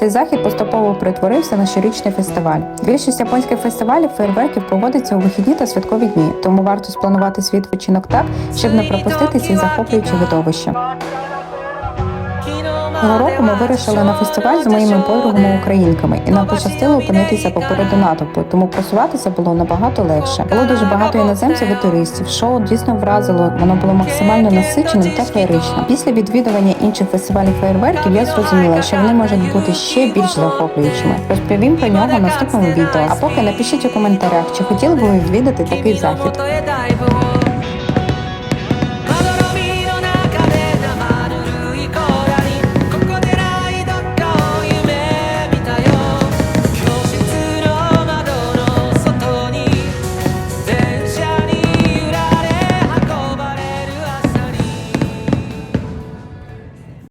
Цей захід поступово перетворився на щорічний фестиваль. Більшість японських фестивалів фейерверків проводиться у вихідні та святкові дні, тому варто спланувати свій відпочинок так, щоб не пропустити ці захоплюючі видовища. Цього року ми вирішили на фестиваль з моїми подругами-українками, і нам пощастило опинитися попереду натовпу, тому просуватися було набагато легше. Було дуже багато іноземців і туристів. Шоу дійсно вразило, воно було максимально насиченим та феєричним. Після відвідування інших фестивалів феєрверків я зрозуміла, що вони можуть бути ще більш захоплюючими. Розповім про нього в наступному відео. А поки напишіть у коментарях, чи хотіли б ви відвідати такий захід.